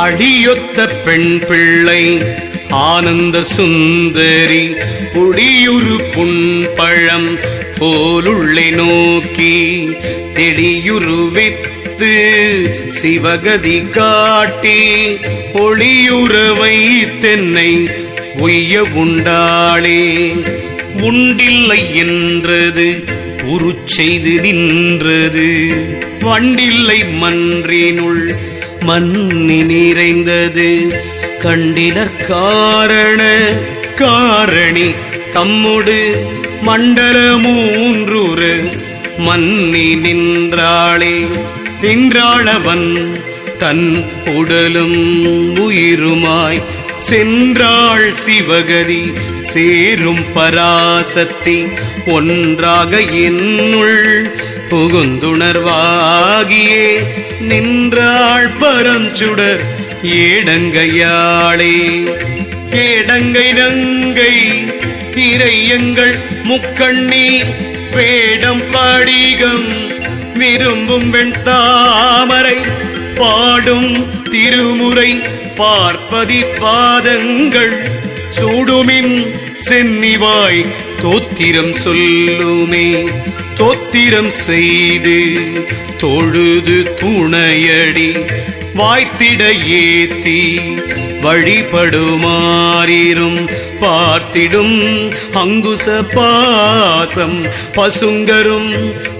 அழியொத்த பெண் பிள்ளை ஆனந்த சுந்தரி புடியுரு புண்பழம் போலுள்ளே நோக்கி தெளியுருவித்து சிவகதி காட்டி ஒளியுறவை தென்னை உய்ய உண்டாளே. உண்டில்லை என்றது உரு செய்து நின்றது. வண்டில்லை மன்றினுள் மண்ணி நிறைந்தது. கண்டினர் காரண காரணி தம்முடு மண்டல மூன்றுரு மன்னி நின்றாளே. நின்றாளவன் தன் உடலும் உயிருமாய். சென்றாள் சிவகதி சேரும் பராசக்தி ஒன்றாக என்னுள் புகுந்துணர்வாகியே. நின்றாள் பரஞ்சுடர் ஏடங்கையாளே. ஏடங்கை ரங்கை நங்கை இறையங்கள் முக்கண்ணி வேடம் பாடிகம் விரும்பும் வெண் தாமரை பாடும் திருமுறை பார்ப்பதி பாதங்கள் சூடுமின் சென்னிவாய் தோத்திரம் சொல்லுமே தோத்திரம் செய்து தொழுது துணையடி வாய்த்திட ஏத்தி வழிபடுமாறிரும். பார்த்திடும் அங்குச பாசம் பசுங்கரும்.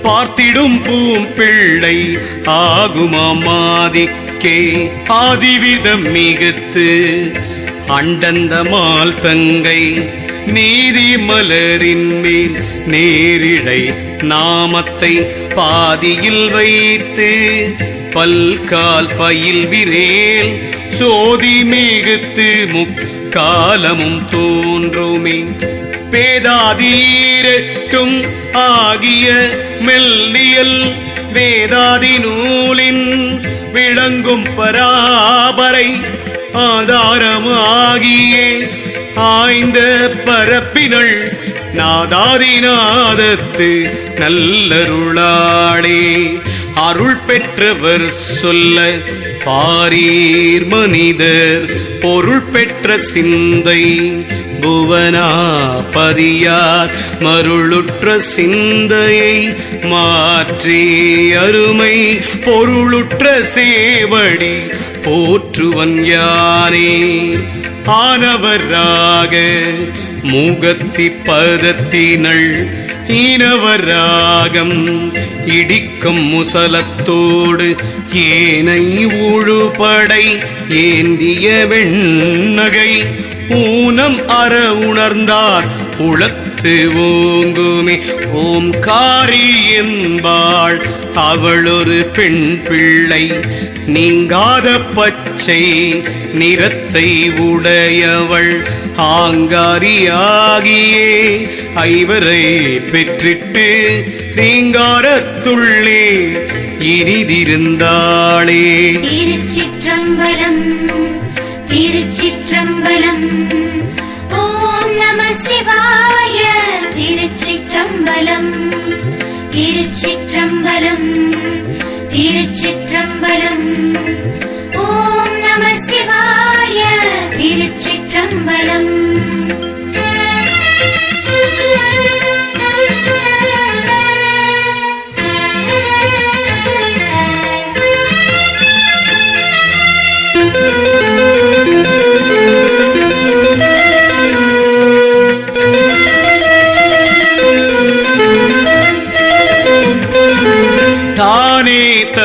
பார்த்திடும் பூம்பிள்ளை ஆகுமாதிக்கே ஆதிவிதம் மிகுத்து அண்டந்தமால் தங்கை. நீதி மலரின் மேல் நேரிழை நாமத்தை பாதியில் வைத்து பல்கால் பயில் விரேல் சோதி மிகுத்து முக்காலமும் தோன்றுமே. பேதாதீரட்டும் ஆகிய மெல்லியல் வேதாதி நூலின் விளங்கும் பராபரை ஆதாரமாகியே ஆய்ந்த பரப்பினள் நாதாதிநாதத்து நல்லருளாளே. அருள் பெற்றவர் சொல்ல பாரீர் மனிதர் பொருள் பெற்ற சிந்தை புவனாபதியார் மருளுற்ற சிந்தையை மாற்றி அருமை பொருளுற்ற சேவடி போற்றுவன் யானே. ஆனவராக மூகத்தி பதத்தினள் ஈனவராகம் இடிக்கும் முசலத்தோடு ஏனை ஊழுபடை ஏந்திய வெண்ணகை ஊனம் அற உணர்ந்தார் உளத்து ஓங்குமே. ஓம்காரி என்பாள் அவள் ஒரு பெண் பிள்ளை. நீங்காத பச்சை பச்சை நிறத்தை உடையவள் ஆங்காரியாகியே. ஐவரை பெற்றிட்டு ரீங்காரத்துள்ளே இனிதிருந்தாளே. திருச்சிற்றம்பலம் திருச்சிற்றம்பலம். ஓம் நம சிவாய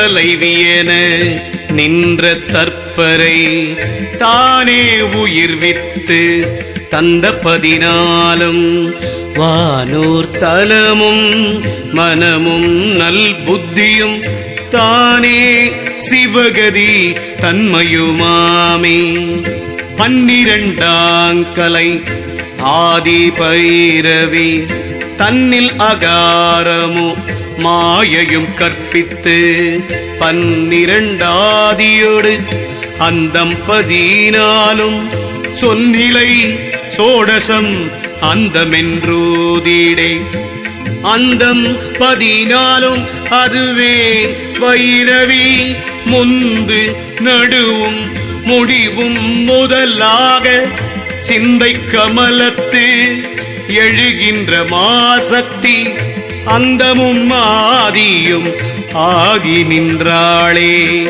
தலைவியன நின்ற தற்பரை தானே உயிர்வித்து தந்த பதினாலும் வானோர் தலமும் மனமும் நல் புத்தியும் தானே சிவகதி தன்மையுமாமே. பன்னிரண்டாங்கலை ஆதி பைரவி தன்னில் அகாரமோ மாயையும் கற்பித்து பன்னிரண்டாதியோடு அந்தம் பதினாலும் சொன்னிலை சோடசம் அந்தமென்றூதீடே. அந்தம் பதினாலும் அதுவே வைரவி முந்து நடுவும் முடிவும் முதலாக சிந்தை கமலத்து எழுகின்ற மாசக்தி அந்தமும் ஆதியும் ஆகி நின்றாளே.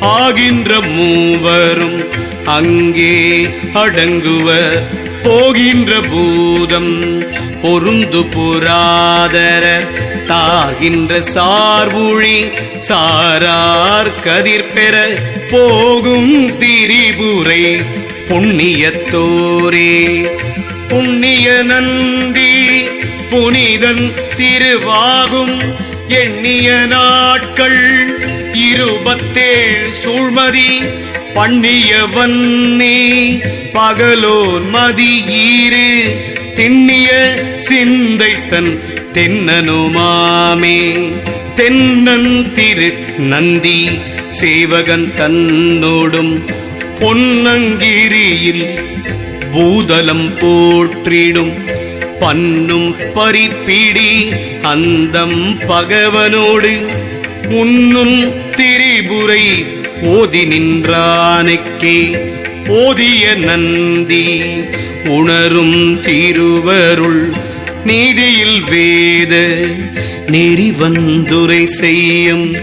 ஆகின்ற மூவரும் அங்கே அடங்குவர் போகின்ற பூதம் பொருந்து புராதர சாகின்ற சார்வுழி சாரார் கதிர்பெற போகும் திரிபுரை புண்ணியத்தோரே. புண்ணிய நந்தி புனிதன் திருவாகும். எண்ணிய நாட்கள் இருபத்தேழ் சூழ்மதி. பண்ணியவன் நீ பகலோன் மதி ஈரு திண்ணிய சிந்தைத்தன் தென்னனுமாமே. தென்னன் திரு நந்தி சேவகன் தன்னோடும் பொன்னங்கிரியில் பூதலம் போற்றிடும். பண்ணும் பறிப்பிடி அந்தம் பகவனோடு உன்னும் திரிபுரை ஓதி நின்றானுக்கே. ஓதிய நந்தி உணரும் திருவருள் நீதியில் வேத நெறி வந்துரை செய்யும்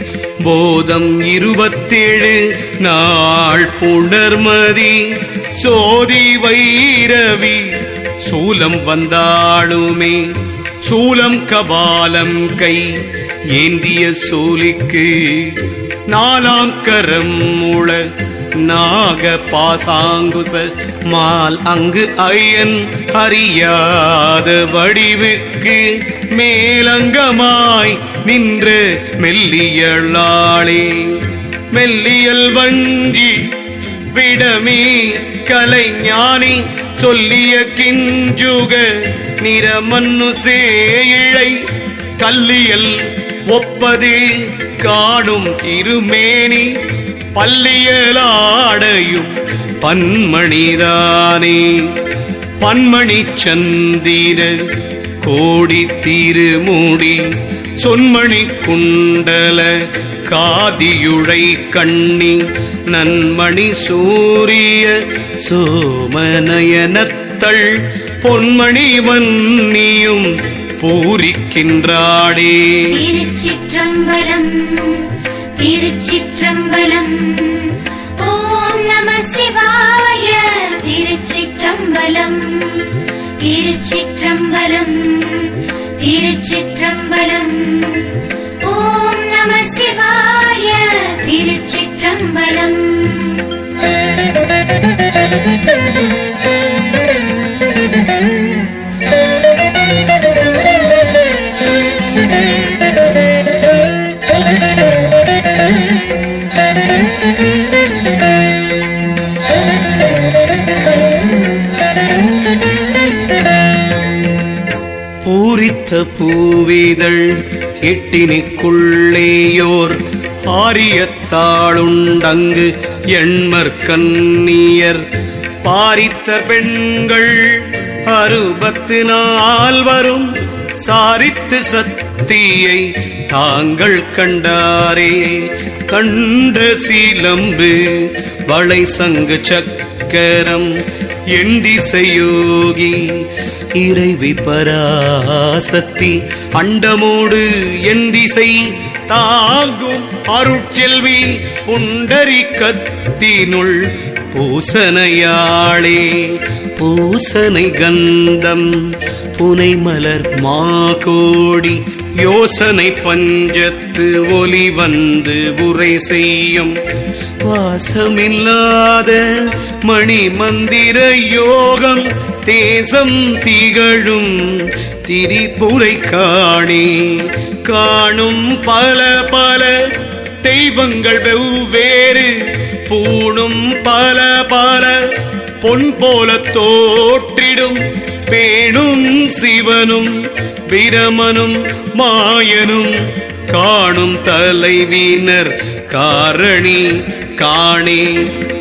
போதம் இருபத்தேழு நாள் புணர்மதி சோதி வைரவி சூலம் வந்தாளுமே சூலம் கபாலம் கை ஏந்திய சூலிக்கு நாலாம் கரம் முழ நாக பாசாங்குச மால் அங்கு ஐயன் அறியாத வடிவுக்கு மேலங்கமாய் நின்று மெல்லியளாளே மெல்லியல் வஞ்சி விடமே கலைஞானி சொல்லிய கிஞ்சுக நிறமன்னு சேழை கல்லியல் ஒப்பது காணும் திருமேனி பள்ளியலாடையும் பன்மணிதானே. பன்மணி சந்திர கோடி திருமூடி சொன்மணி குண்டல காதியுழை கண்ணி நன்மணி சூரிய சோமநயனத்தள் பொன்மணி வன்னியும் பூரிக்கின்றாடே திருச்சிற்றம்பலம் திருச்சிற்றம்பலம். ஓம் நம சிவாய திருச்சிற்றம்பலம் திருச்சிற்றம்பலம் திருச்சிற்றம்பலம். திருச்சிற்றம்பலம் பூரித்த பூவிதழ் எட்டினிக்குள்ளேயோர் ஆரியத்தாளுண்டங்கு எண்மற்கன்னியர் பாரித்த பெண்கள் அறுபத்து நால்வரும் சாரித்து சத்தியை தாங்கள் கண்டாரே. கண்ட சீலம்பு வளை சங்கு சக்கரம் எந்திசையோகி இறைவி பராசக்தி அண்டமோடு என் திசை தாங்கும் அருட்செல்வி புண்டரி கத்தினுள் பூசனையாளே பூசனை கந்தம் புனை மலர் மாகோடி. யோசனை பஞ்சத்து ஒலி வந்து உரை செய்யும். வாசமில்லாத மணி மந்திர யோகம் தேசம் திகழும். திரிபுரை காணே காணும் பல பல தெய்வங்கள் வெவ்வேறு. பூணும் பல பல பொன் போல தோற்றிடும் பேணும் சிவனும் பிரமனும் மாயனும். காணும் தலைவினர் காரணி காணே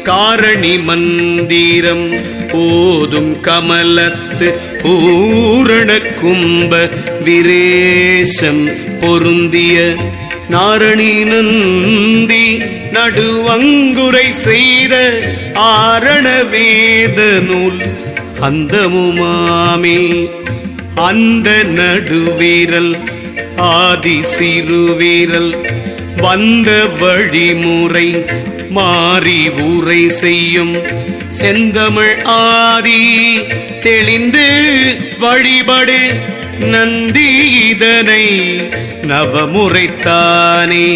காரணி மந்திரம். போதும் கமலத்து பூரண கும்ப விரேசம் பொருந்திய நாரணி நந்தி நடுவங்குரை செய்த ஆரண வேத நூல் அந்தமுமாமே. அந்த நடுவீரல் ஆதி சிறுவீரல் வந்த வழிமுறை மாறி ஊரை செய்யும். செந்தமிழ் ஆதி தெளிந்து வழிபடு நந்தி இதனை நவமுறைத்தானே.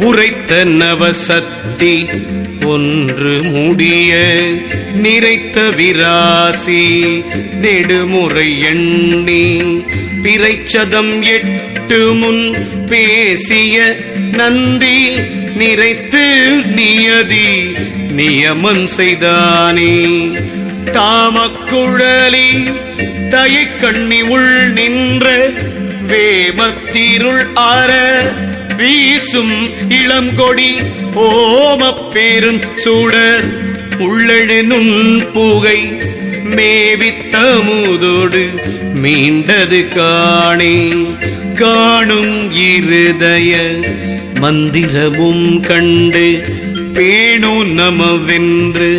உரைத்த நவசக்தி ஒன்று முடிய நிறைத்த விராசி நெடுமுறை எண்ணி பிறைச்சதம் எட்டு முன் பேசிய நந்தி நிறைத்து நியதி நியமம் செய்தானே. தாமக்குழலி தயை கண்ணி உள் நின்ற வேமத்திருள் ஆற வீசும் இளங்கொடி ஓமப் பெரும் சுடர் உள்ளெழுனும் புகை மேவித்தமுதோடு மீண்டது காணே. காணும் இருதய மந்திரமும் கண்டு பேணு நமவென்று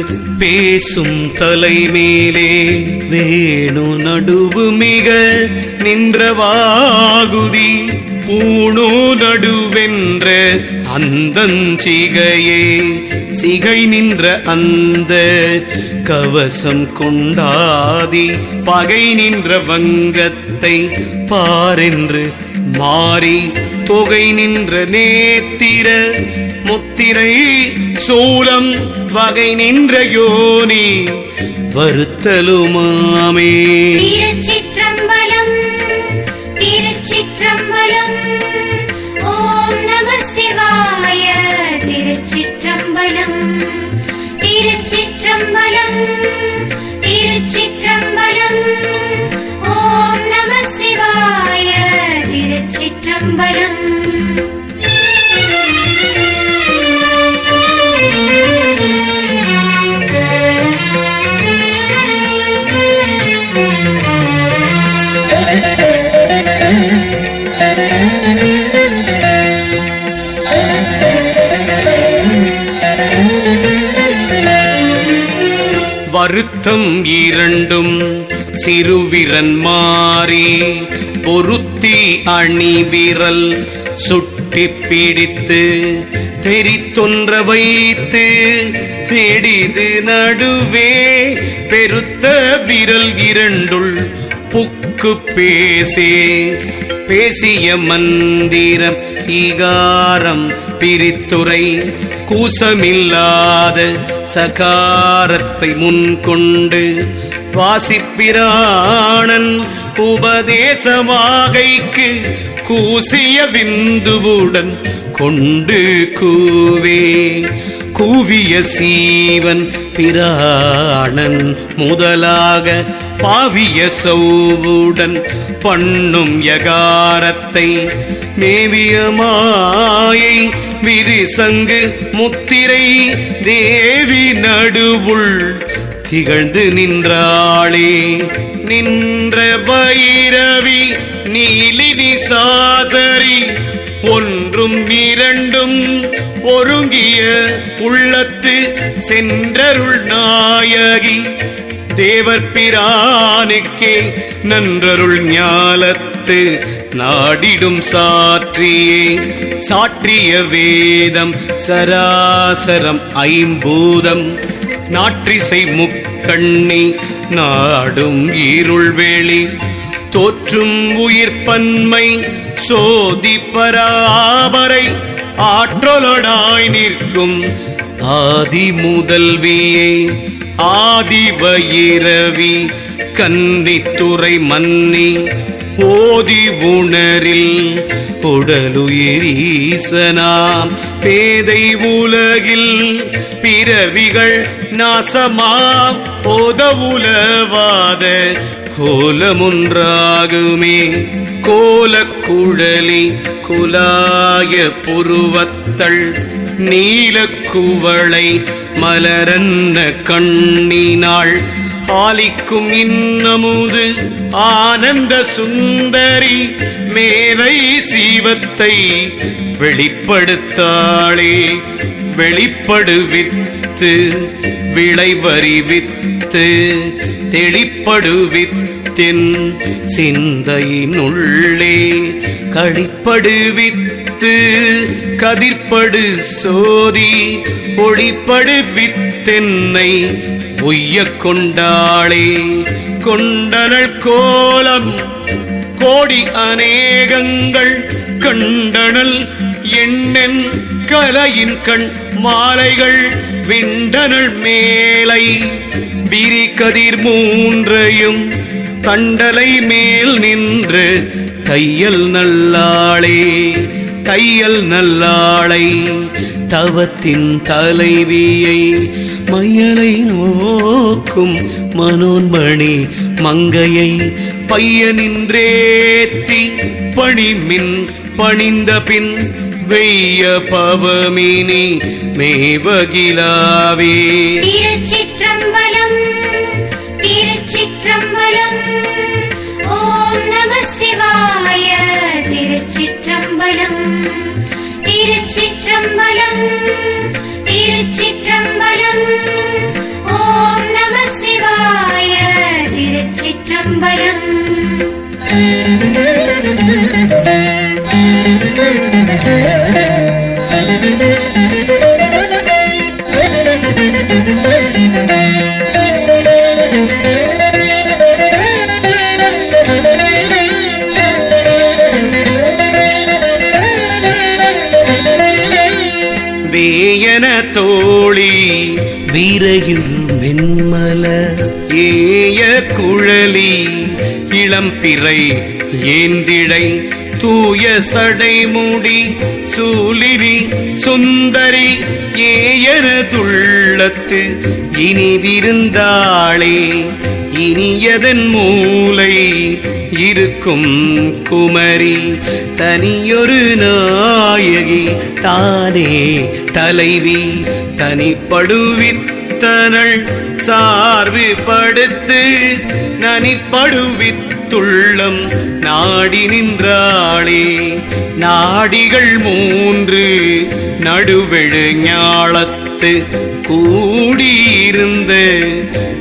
பேசும் தலைமேலே வேணு நடுவு மிக நின்றவாகுதி. பூணு நடுவென்ற அந்தஞ்சிகையே சிகை நின்ற அந்த கவசம் கொண்டாதி. பகை நின்ற வங்கத்தை பாரென்று மாறி. தொகை நின்ற நேத்திர முத்திரை சூலம் வகை நின்ற யோனி வருத்தலுமாமே. திருச்சிற்றம்பலம் திருச்சிற்றம்பலம் ஓம் நம சிவாய திருச்சிற்றம்பலம் திருச்சிற்றம்பலம் திருச்சிற்றம்பலம் ஓம் நம சிவாய திருச்சிற்றம்பலம். அறுத்தம் இரண்டும் சிறுவிரன் மாறி பொருத்தி அணி விரல் சுட்டி பிடித்து பெரித்தொன்ற வைத்து பிடிது நடுவே பெருத்த விரல் இரண்டுள் புக்கு பேசே. பேசிய மந்திரம் ஈகாரம் பிரித்துரை கூசமில்லாத சகாரத்தை முன்கொண்டு வாசிப்பிராணன் உபதேசமாகைக்கு கூசிய விந்துவுடன் கொண்டு கூவே. கூவிய சீவன் பிராணன் முதலாக பாவிய சௌவுடன் பண்ணும் யகாரத்தை மேவிய மாயை விரிசங்கு முத்திரை தேவி நடுவுள் திகழ்ந்து நின்றாளே. நின்ற பைரவி நீலினி சாசரி ஒன்றும் இரண்டும் ஒருங்கிய உள்ளத்து சென்றருள் நாயகி. தேவர் பிரானுக்கே நன்றருள் ஞாலத்து நாடிடும் சாற்றியே. சாற்றிய வேதம் சராசரம் ஐம்பூதம். நாற்றிசை முக்கண்ணி நாடும் இருள்வேளி. தோற்றும் உயிர் பன்மை சோதி பராபரை. ஆற்றலொடாய் நிற்கும் ஆதி முதல்வியே. ஆதிவயிரவி கன்னித்துறை மன்னி ஓதி உணரில் உடலுயிரீசனாம் பேதை உலகில் பிறவிகள் நாசமாம். போத உலவாத கோலமுன்றாகுமே. கோலக்குழலி குலாய புருவத்தள் நீலக்குவளை மலரன்ன கண்ணினாள் ஆலிக்கும் இன்னமுது ஆனந்த சுந்தரி மேலை சீவத்தை வெளிப்படுத்தாளே வெளிப்படுவித்து விளைவறிவித்து தெளிப்படுவித்தின் சிந்தையினுள்ளே கழிப்படுவித்து கொடுத்து கதிர்படு சோதி ஒளிப்படு வித்தென்னை பொய்ய கொண்டாளே. கொண்டனள் கோலம் கோடி அநேகங்கள் கண்டனல் எண்ணென் கலையின் கண் மாலைகள் விண்டனள் மேலை. விரி கதிர் மூன்றையும் தண்டலை மேல் நின்று தையல் நல்லாளே. கையல் நல்லாளை தவத்தின் தலைவியை மையலை நோக்கும் மனோன்மணி மங்கையை பையனின்றேத்தி பணிமின் பணிந்த பின் வெய்ய பவமினி மேவகிலாவே. திருச்சிற்றம்பலம். ஓம் நம சிவாய திருச்சிற்றம்பலம். வேயன தோழி வீரையுறு வெண்மல ஏய குழலி இளம்பிறை ஏந்திழை தூய சடைமுடி சூலிரி சுந்தரி ஏயரு துள்ளத்து இனிதிருந்தாளே இனியதன் மூலை இருக்கும் குமரி தனியொரு நாயகி தானே தலைவி தனிப்படுவித்தனள் சார்பு படுத்து நனிப்படுவித்துள்ளம் நாடி நின்றாளே. நாடிகள் மூன்று நடுவெழு ஞாலத்து கூடியிருந்த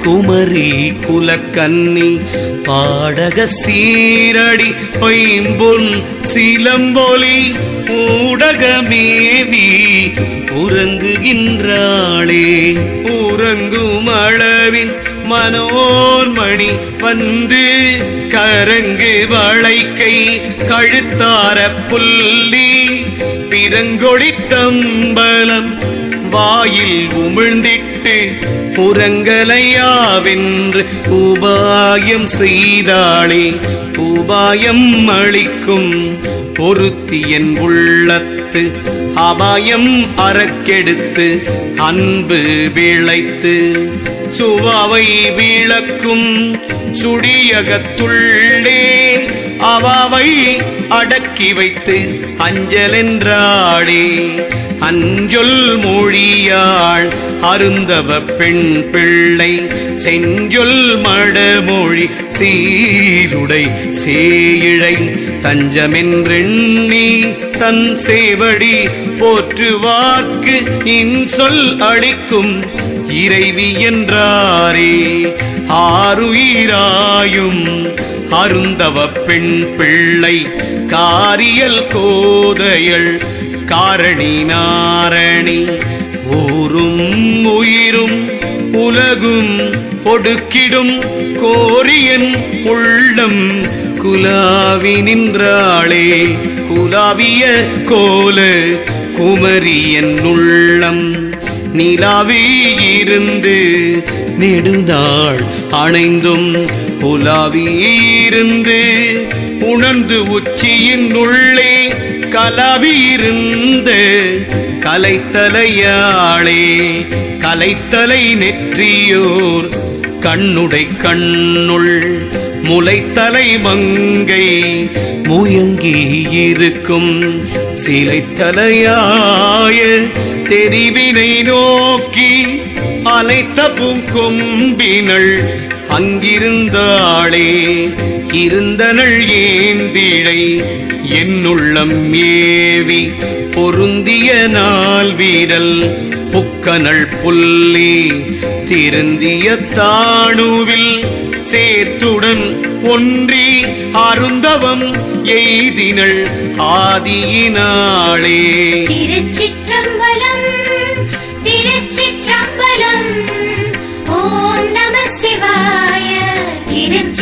குமரி குலக்கன்னி பாடக சீரடி பைம்பொன் சிலம்பொலி ஊடகமேவி உறங்குகின்றாளே. உறங்கும் அளவின் மனோர்மணி வந்து கரங்கு வளைக்கை கழுத்தார புள்ளி புல்லி பிறங்கொழித்தம்பலம் வாயில் உமிழ்ந்திட்டு விட்டு புறங்கலையாவென்று உபாயம் செய்தாளே உபாயம் அளிக்கும் பொருத்தியன் உள்ளத்து அபாயம் அறக்கெடுத்து அன்பு விளைத்து சுவாவை விளக்கும் சுடியகத்துள்ளே. அவாவை அடக்கி வைத்து அஞ்சலென்றாளே அஞ்சொல் மொழியாள் அருந்தவ பெண் பிள்ளை செஞ்சொல் மடமொழி சீருடை சேயிழை. தஞ்சமென்றெண்ணி தன் சேவடி போற்றுவார்க்கு இன்சொல் அளிக்கும் இறைவி என்றாரே. ஆறுயிராயும் அருந்தவ பெண் பிள்ளை காரியல் கோதையள் காரணி நாரணி. ஊரும் உயிரும் உலகும் ஒடுக்கிடும் கோரியன் உள்ளம் குலாவி நின்றாளே குலாவிய கோல குமரியன் உள்ளம். நிலாவி இருந்து நெடுந்தாள் அணைந்தும் புலாவி உணர்ந்து உச்சியின் உள்ளே கலவி கலைத்தலையாளே கலைத்தலை நெற்றியோர் கண்ணுடை கண்ணுள் முளைத்தலை மங்கை முயங்கி இருக்கும் சிலைத்தலையாய தெரிவினை நோக்கி அலைத்த பூங்கொம்பினள் அங்கிருந்தாளே இருந்தனள் ஏந்திழை என்னுள்ளம் ஏவி பொருந்திய நாள் வீரல் புக்கனள் புல்லி திருந்திய தாணுவில் சேர்த்துடன் ஒன்றி அருந்தவம் எய்தினள் ஆதியினாளே. திருச்சிற்றம்ப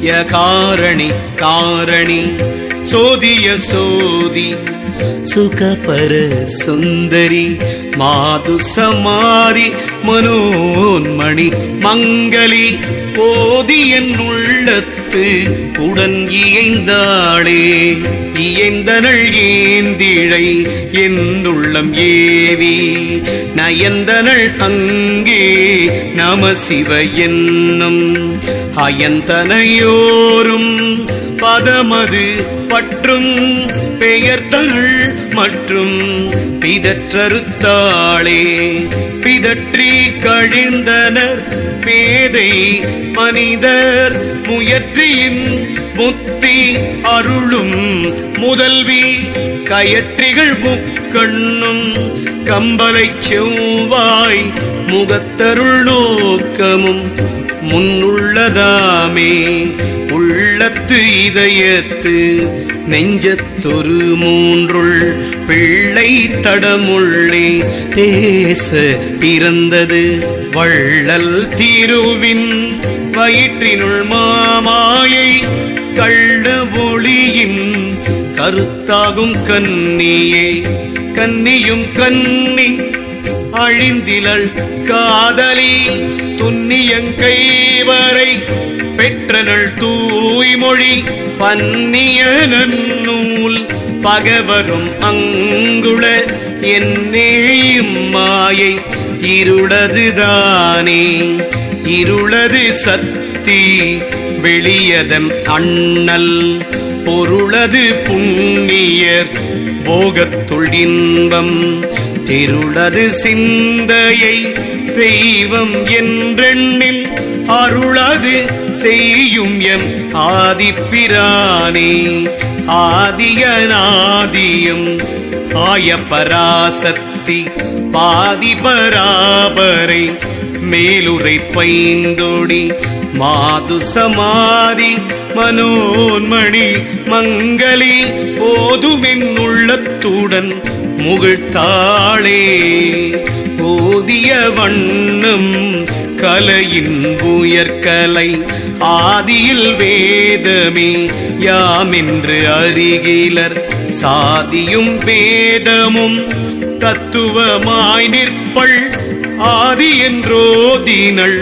ய காரணி காரணி சோதிய சோதி சுகபர சுந்தரி மாது சமாரி மனோன்மணி மங்களி போதி என் உள்ளத்து உடன் இயைந்தாளே. இயந்தனள் ஏந்திழை என்னுள்ளம் ஏவி. நயந்தனள் அங்கே நம சிவ என்னும். அயந்தனையோரும் பதமது பற்றும் பெயர்த்தனள் மற்றும் பிதற்றறுத்தாளே. பிதற்றி கழிந்தனர் பேதை மனிதர் முயற்றியின் முத்தி அருளும் முதல்வி கயற்றிகள் முக்கண்ணும் கம்பலை செவ்வாய் முகத்தருள் நோக்கமும் முன்னுள்ளதாமே. உள்ளத்து இதயத்து நெஞ்சத்தொரு மூன்றுள் பிள்ளை தடமுள்ளே பேச பிறந்தது வள்ளல் தீருவின் வயிற்றினுள் மாமாயை கள்ள ஒளியின் கருத்தாகும் கன்னியே கன்னியும் கன்னி அழிந்திலள் காதலி துன்னியங்கை வரை பெற்றனள் தூய்மொழி பன்னிய நன்னூல் பகவரும் அங்குள என்னேயும் மாயை இருளதுதானே இருளது சக்தி வெளியதம் அண்ணல் பொருளது புண்ணியர் போகத்துள் இன்பம் திருளது சிந்தையை தெய்வம் என்றெண்ணில் அருளது செய்யும் எம் ஆதிப்பிரானே. ஆதியநாதியும் ஆய பராசக்தி பாதி பராபரை மேலுரை பைந்தொடி மாது சமாதி மனோன்மணி மங்களி போதுமென் உள்ளத்துடன் முகிழ்த்தாளே. ஓதிய வண்ணம் கலையின் உயர்கலை. ஆதியில் வேதமே யாமென்று அறிகிலர் சாதியும் வேதமும் தத்துவமாய் நிற்பள். ஆதி என்றோதினள்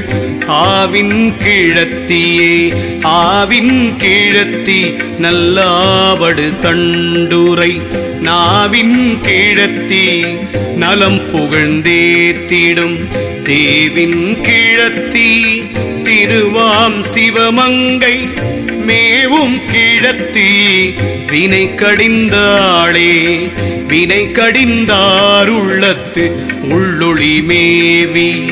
ஆவின் கிழத்தியே ஆவின் கிழத்தி நல்லாவடு தண்டுரை. நாவின் கிழத்தி நலம் புகழ்ந்தேத்திடும் தேவின் கிழத்தி திருவாம் சிவமங்கை. மேவும் கிழத்தி வினை கடிந்தாளே வினை கடிந்தாருள்ளத்து உள்ளொளி மேவி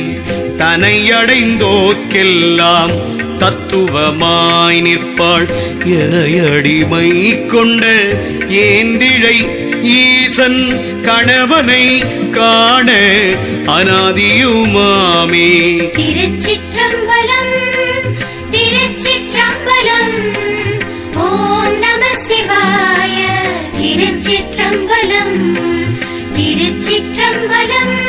தனையடைந்தோர்க்கெல்லாம் தத்துவமாய் நிற்பாள். எனையடிமை கொண்ட ஏந்திழை ஈசன் கணவனை காண அனாதியுமாமே. திருச்சிற்றம்பலம் திருச்சிற்றம்பலம் ஓம் நம சிவாய. திருச்சிற்றம்பலம் திருச்சிற்றம்பலம்.